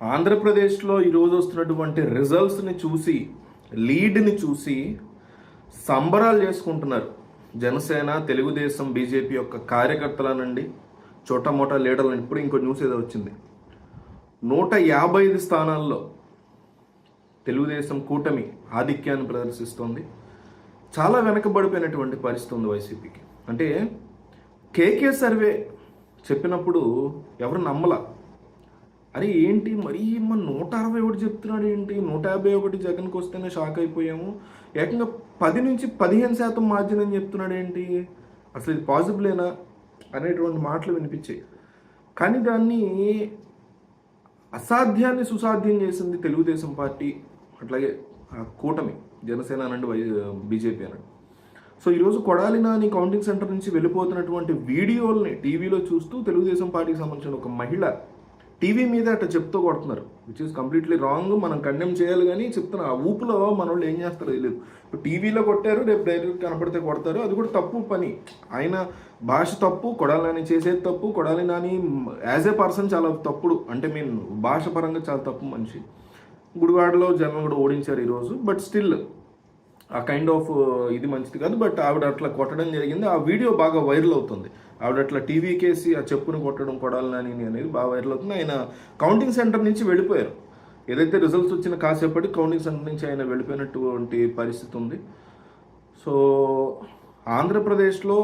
ఆంధ్రప్రదేశ్లో ఈరోజు వస్తున్నటువంటి రిజల్ట్స్ని చూసి లీడ్ని చూసి సంబరాలు చేసుకుంటున్నారు. జనసేన తెలుగుదేశం బీజేపీ యొక్క కార్యకర్తలనండి. చోట మోటా లీడర్లు ఇప్పుడు ఇంకో న్యూస్ ఏదో వచ్చింది. నూట యాభై ఐదు స్థానాల్లో తెలుగుదేశం కూటమి ఆధిక్యాన్ని ప్రదర్శిస్తోంది. చాలా వెనకబడిపోయినటువంటి పరిస్థితి ఉంది వైసీపీకి. అంటే కేకే సర్వే చెప్పినప్పుడు ఎవరు నమ్మలా? అరే ఏంటి మరీ మన నూట అరవై ఒకటి చెప్తున్నాడు ఏంటి? నూట యాభై ఒకటి జగన్కి వస్తేనే షాక్ అయిపోయాము. ఏకంగా పది నుంచి పదిహేను శాతం మార్జిన్ అని చెప్తున్నాడు ఏంటి? అసలు ఇది పాసిబులేనా అనేటువంటి మాటలు వినిపించాయి. కానీ దాన్ని అసాధ్యాన్ని సుసాధ్యం చేసింది తెలుగుదేశం పార్టీ అట్లాగే ఆ కూటమి జనసేన అనండి వై బీజేపీ అనండి. సో ఈరోజు కొడాలి నాని కౌంటింగ్ సెంటర్ నుంచి వెళ్ళిపోతున్నటువంటి వీడియోల్ని టీవీలో చూస్తూ తెలుగుదేశం పార్టీకి సంబంధించిన ఒక మహిళ టీవీ మీద అట్లా చెప్తూ కొడుతున్నారు. విచ్ ఇస్ కంప్లీట్లీ రాంగ్ మనం కండెమ్ చేయాలి కానీ చెప్తున్నారు ఆ ఊపులో మన వాళ్ళు ఏం చేస్తారో తెలియదు. ఇప్పుడు టీవీలో కొట్టారు రేపు డైరెక్ట్ కనపడితే కొడతారు. అది కూడా తప్పు పని. ఆయన భాష తప్పు కొడాలని చేసేది తప్పు Kodali Nani as a person చాలా తప్పుడు. అంటే మీన్ భాష పరంగా చాలా తప్పు మనిషి. గుడివాడలో జనం కూడా ఓడించారు ఈరోజు. But still a kind of ఇది మంచిది కాదు. బట్ ఆవిడ అట్లా కొట్టడం జరిగింది. ఆ వీడియో బాగా వైరల్ అవుతుంది. ఆవిడ అట్లా టీవీకేసి ఆ చెప్పును కొట్టడం కొడాలని అనేది బాగా వైరల్ అవుతుంది. ఆయన కౌంటింగ్ సెంటర్ నుంచి వెళ్ళిపోయారు. ఏదైతే రిజల్ట్స్ వచ్చిన కాసేపటి కౌంటింగ్ సెంటర్ నుంచి ఆయన వెళ్ళిపోయినటువంటి పరిస్థితి ఉంది. సో ఆంధ్రప్రదేశ్లో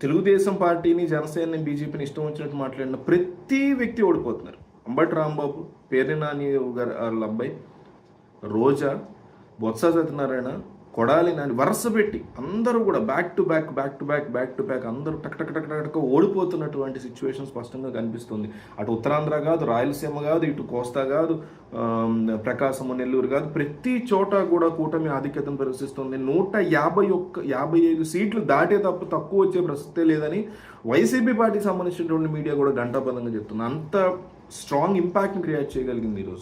తెలుగుదేశం పార్టీని జనసేనని బీజేపీని ఇష్టం వచ్చినట్టు మాట్లాడిన ప్రతి వ్యక్తి ఓడిపోతున్నారు. అంబటి రాంబాబు పేర్ని నాని గారు వాళ్ళ అబ్బాయి రోజా బొత్స సత్యనారాయణ కొడాలి నాని వరుస పెట్టి అందరూ కూడా back to back back to back back to back అందరూ టక్ టక్ టక్ టక్ ఓడిపోతున్నటువంటి సిచ్యువేషన్ స్పష్టంగా కనిపిస్తుంది. అటు ఉత్తరాంధ్ర కాదు రాయలసీమ కాదు ఇటు కోస్తా కాదు ప్రకాశము నెల్లూరు కాదు ప్రతి చోట కూడా కూటమి ఆధిక్యతను ప్రదర్శిస్తుంది. నూట యాభై ఒక్క యాభై ఐదు సీట్లు దాటే తప్ప తక్కువ వచ్చే ప్రసక్తే లేదని వైసీపీ పార్టీకి సంబంధించినటువంటి మీడియా కూడా గంటాపదంగా చెప్తుంది. అంత స్ట్రాంగ్ ఇంపాక్ట్ని క్రియేట్ చేయగలిగింది ఈరోజు.